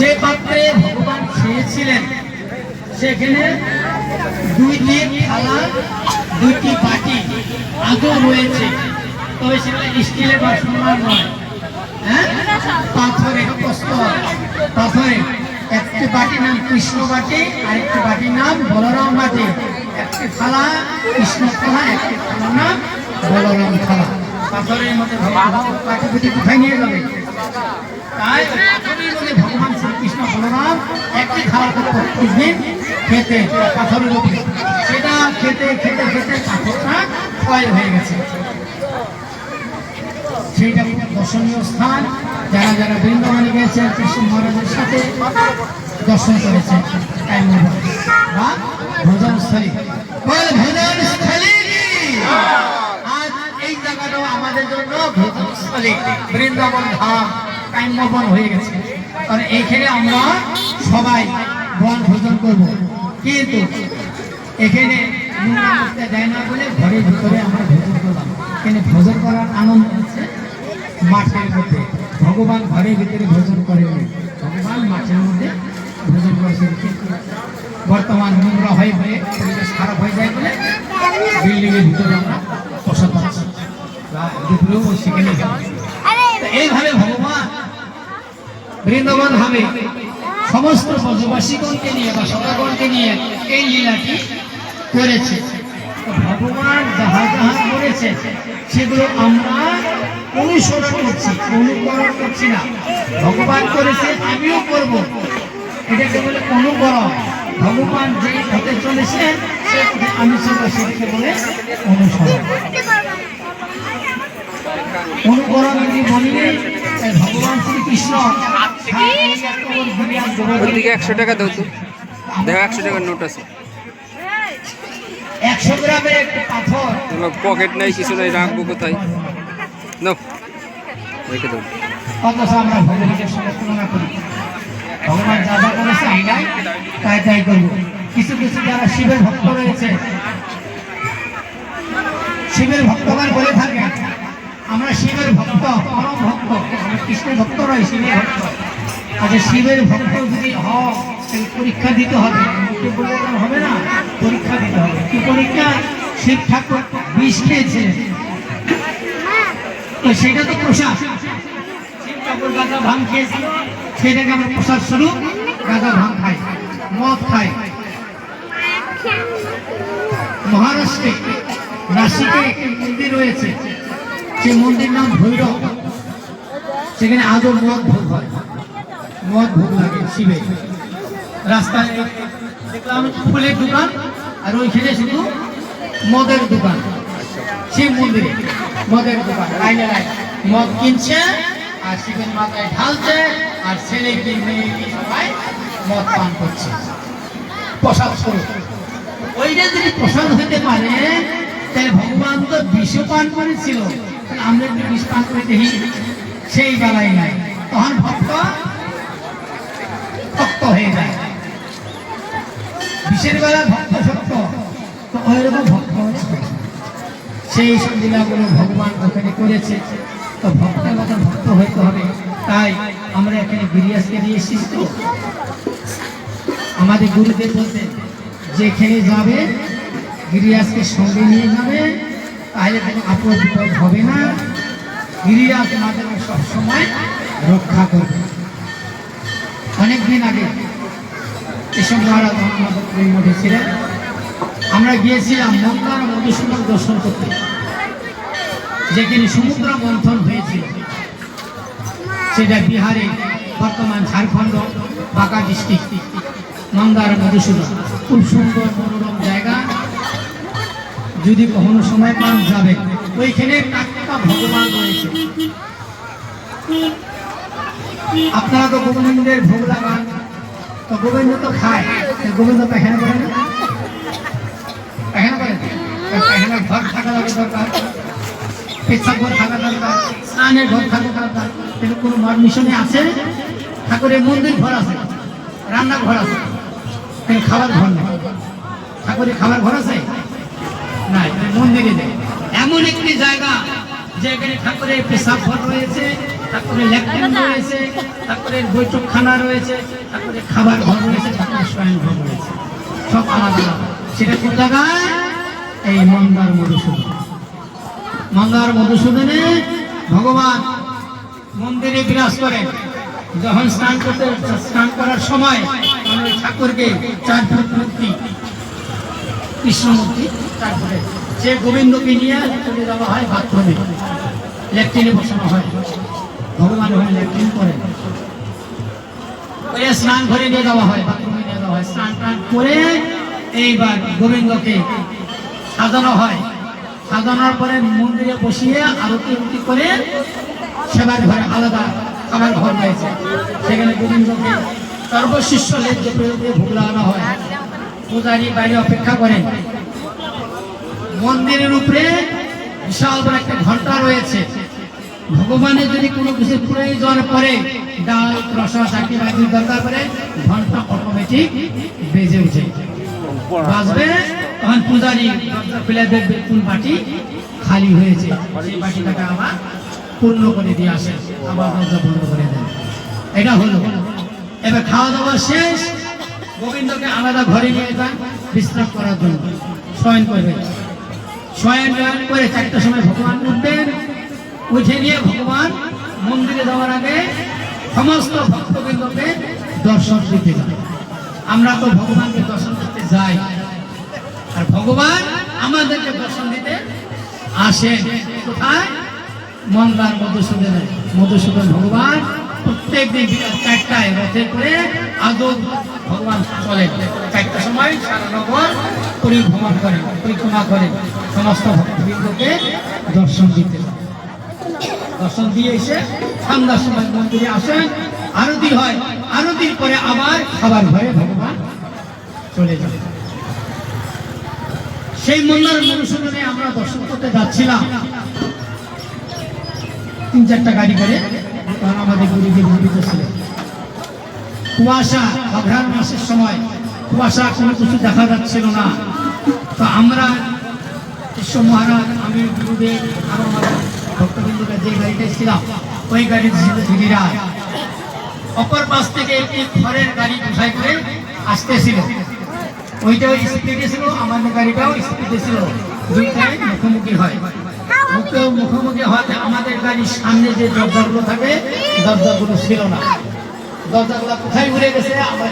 যে পাত্রে ভগবান খেয়েছিলেন, সেখানে দুইটি থালা, দুইটি বাটি আজও রয়েছে। তবে সেগুলো স্টিলের বা সোনার নয়। হ্যাঁ? পাথরে একটি বাটির নাম কৃষ্ণ বাটি আর একটি বাটির নাম বলরাম বাটি। একটি থালা কৃষ্ণ থালা একটি থালার নাম বলরাম থালা পাথরের মধ্যে নিয়ে যাবে। তাই পাথরের মধ্যে ভগবান শ্রীকৃষ্ণ বলরাম একটি খাওয়াতে প্রত্যেকদিন খেতে, পাথরের উপরে সেটা খেতে খেতে খেতে পাথরটা ক্ষয় হয়ে গেছে। সেইটা দর্শনীয় স্থান। যারা যারা বৃন্দাবনে গেছেন কৃষ্ণ মহারাজের সাথে দর্শন করেছে। বা ভোজন স্থলী। ভোজন স্থলী। আজ এই জায়গাটাও আমাদের জন্য ভোজন স্থলী। বৃন্দাবন ধাম টাইম হয়ে গেছে। কারণ এইখানে আমরা সবাই বন ভোজন করব। কিন্তু এখানে দেয় না বলে ঘরের ভিতরে আমরা ভোজন করলাম। এখানে ভোজন করার আনন্দ হচ্ছে মাঠের মধ্যে। ভগবান ঘরের ভিতরে ভোজন করেন। ভগবান মাঠের মধ্যে ভোজন করেছেন কিন্তু বর্তমান নোংরা হয়ে হয়ে পরিবেশ খারাপ হয়ে যায় বলে বিল্ডিং এর ভিতরে আমরা প্রসাদ পাচ্ছি বা দুপুরেও সেখানে এইভাবে ভগবান বৃন্দাবন হবে সমস্ত ব্রজবাসীগণকে নিয়ে বা সদাগণকে নিয়ে এই লীলাটি করেছে। ভগবান যাহা যাহা করেছে সেগুলো আমরা অনুসরণ করছি অনুকরণ করছি না। ভগবান করেছে আমিও করব। এটাকে বলে অনুকরণ। ভগবান যে পথে চলেছেন সে পথে আমি চলবো সেটাকে বলে অনুসরণ। অনুকরণ যদি বলি তাই ভগবান শ্রীকৃষ্ণ একশো টাকা দাও তো। দেখো একশো টাকার নোট আছে। একশো গ্রামের একটি পাথর। পকেট নাই কিছু নাই রাখব কোথায়? রেখে অথচ আমরা ভগবানের সঙ্গে তুলনা করি। ভগবান যা যা করেছে আমরাই তাই তাই করব। কিছু কিছু যারা শিবের ভক্ত রয়েছে, শিবের ভক্তগণ বলে থাকে, আমরা শিবের ভক্ত, পরম ভক্ত, আমরা কৃষ্ণের ভক্ত নয় শিবের ভক্ত। আচ্ছা শিবের ভক্ত যদি হও পরীক্ষা দিতে হবে। হবে না? পরীক্ষা দিতে হবে। কি পরীক্ষা? শিব ঠাকুর বিষ খেয়েছে। তো সেটা তো প্রসাদ। শিব ঠাকুর গাঁজা ভাঙ খেয়েছিল। সেটাকে আমরা প্রসাদ স্বরূপ গাঁজা ভাঙ খাই, মদ খাই। মহারাষ্ট্রে নাসিকে একটি মন্দির রয়েছে, সেই মন্দির নাম ভৈরব। সেখানে আজও মদ ভোগ হয়। মদ ভোগ লাগে শিবে। রাস্তায় দেখলাম ফুলের দোকান, আর ওইখানে শুধু মদের দোকান। শিব মন্দিরে মদের দোকান। লাইনে লাইন মদ কিনছে, আর শিবের মাথায় ঢালছে। আর ছেলে মদ পান করছে। প্রসাদ স্বরূপ। ওইটা যদি প্রসাদ হতে পারে, তাহলে ভগবান তো বিষ পান করেছিল। আমরা বিষ পান করে দেখি, সেই বেলায় নাই। তখন ভক্ত হয়ে যায়। বেলা ভক্ত তো ভক্ত সেই সব লীলাগুলো ভগবান ওখানে করেছে। তো ভক্তের মতো ভক্ত হইতে হবে। তাই আমরা এখানে গিরিয়াসকে নিয়ে এসেছি তো। আমাদের গুরুদেব বলতেন, যেখানে যাবে গিরিরাজকে সঙ্গে নিয়ে যাবে, তাহলে কোনো আপদ বিপদ হবে না। গিরিরাজ আমাদের সবসময় রক্ষা করবে। অনেকদিন আগে এসব মহারাজ আমাদের মধ্যে ছিলেন। আমরা গিয়েছিলাম মন্দার মধুসূদন দর্শন করতে। যেখানে সমুদ্র মন্থন হয়েছিল। সেটা বিহারে বর্তমান ঝাড়খণ্ড বাঁকা ডিস্ট্রিক্ট মন্দার মধুসূদন। খুব সুন্দর মনোরম জায়গা। যদি কখনো সময় পান যাবে ওইখানে ভগবান রয়েছে। আপনারা তো গোবিন্দের ভোগ লাগান। তো গোবিন্দ তো খায়। তা গোবিন্দ পায়খানা করে না? পায়খানা করে তা পায়খানার ঘর থাকা লাগে দরকার। স্নানের ঘর কোনো মিশনে আছে? ঠাকুরের মন্দির ঘর আছে। রান্নাঘর আছে। খাবার ঘর নেই। ঠাকুরের খাবার ঘর আছে? না এটা মন্দিরে দেয় এমন একটি জায়গা যেখানে ঠাকুরের পেশাব ঘর রয়েছে ঠাকুরের ল্যাট্রিন রয়েছে ঠাকুরের বৈঠকখানা রয়েছে ঠাকুরের খাবার ঘর রয়েছে ঠাকুরের শয়ন ঘর রয়েছে। সব আলাদা সেটা কোন জায়গায় এই মন্দার মধুসূদন মন্দার মধুসূদনে ভগবান মন্দিরে বিরাজ করেন। যখন স্নান করতে স্নান করার সময় ওই ঠাকুরকে চার ফুট মূর্তি, কৃষ্ণমূর্তি তারপরে সে গোবিন্দকে নিয়ে চলে যাওয়া হয় বাথরুমে। ল্যাট্রিনে বসানো হয়। ভগবান ওখানে ল্যাট্রিন করেন ওই স্নান ঘরে নিয়ে যাওয়া হয়, বাথরুমে নিয়ে যাওয়া হয়। স্নান টান করে এইবার গোবিন্দকে সাজানো হয়। সাজানোর পরে মন্দিরে বসিয়ে আরতি উরতি করে সেবার ঘরে আলাদা খাবার ঘর রয়েছে। সেখানে গোবিন্দকে সর্বশিষ্য লেজ্জ পেয়ে ভোগ লাগানো হয়। পূজারি বাইরে অপেক্ষা করেন মন্দিরের উপরে বিশাল বড় একটা ঘণ্টা রয়েছে। ভগবানের যদি কোনো কিছু প্রয়োজন পড়ে, ডাল প্রসাদ চাকরি দরকার পড়ে, ঘণ্টা অটোমেটিক বেজে উঠে বাজবে তখন পূজারি খুলে দেখবে কোন বাটি খালি হয়েছে। সেই বাটিটাকে আবার পূর্ণ করে দিয়ে আসে। আবার দরজা বন্ধ করে দেন এটা হলো। এবার খাওয়া দাওয়া শেষ। গোবিন্দকে আলাদা ঘরে নিয়ে যান বিশ্রাম করার জন্য। শয়ন করবে। শয়ন টয়ন করে চারটার সময় ভগবান উঠবেন। উঠে নিয়ে ভগবান মন্দিরে যাওয়ার আগে সমস্ত ভক্তবৃন্দকে দর্শন দিতে যান। আমরা তো ভগবানকে দর্শন করতে যাই। ভগবান আমাদেরকে দর্শন দিতে আসে কোথায়? মন্দার মধুসূদন মধুসূদন ভগবান প্রত্যেক দিন বিকাল চারটায় রথে করে আদৌ ভগবান চলে চারটার সময় সারা নগর পরিভ্রমণ করে, পরিক্রমা করে সমস্ত ভক্তবৃন্দকে দর্শন দিতে। দর্শন দিয়ে এসে সন্ধ্যার সময় মন্দিরে আসেন। আরতি হয়। আরতির পরে আবার খাবার ঘরে ভগবান চলে যাবে সেই মন্দার মনুষ্যনে আমরা দর্শন করতে যাচ্ছিলাম। তিন চারটা গাড়ি করে আমাদের গুরুজি ভূমিত কুয়াশা অঘ্রাণ মাসের সময় কুয়াশা কোনো কিছু দেখা যাচ্ছিল না। তো আমরা বিশ্ব মহারাজ, আমি, গুরুদেব, আরও যে গাড়িতে ছিলাম, ওই গাড়ির অপর পাশ থেকে একটি খড়ের গাড়ি উঠাই করে আসতেছিল। ওইটাও স্পিডে ছিল, আমার গাড়িটাও স্পিডে ছিল। দুইটাই মুখোমুখি হয়। মুখে মুখোমুখি হওয়াতে আমাদের গাড়ির সামনে যে দরজাগুলো থাকে, দরজাগুলো ছিল না। দরজাগুলো কোথায় ঘুরে গেছে? আমরা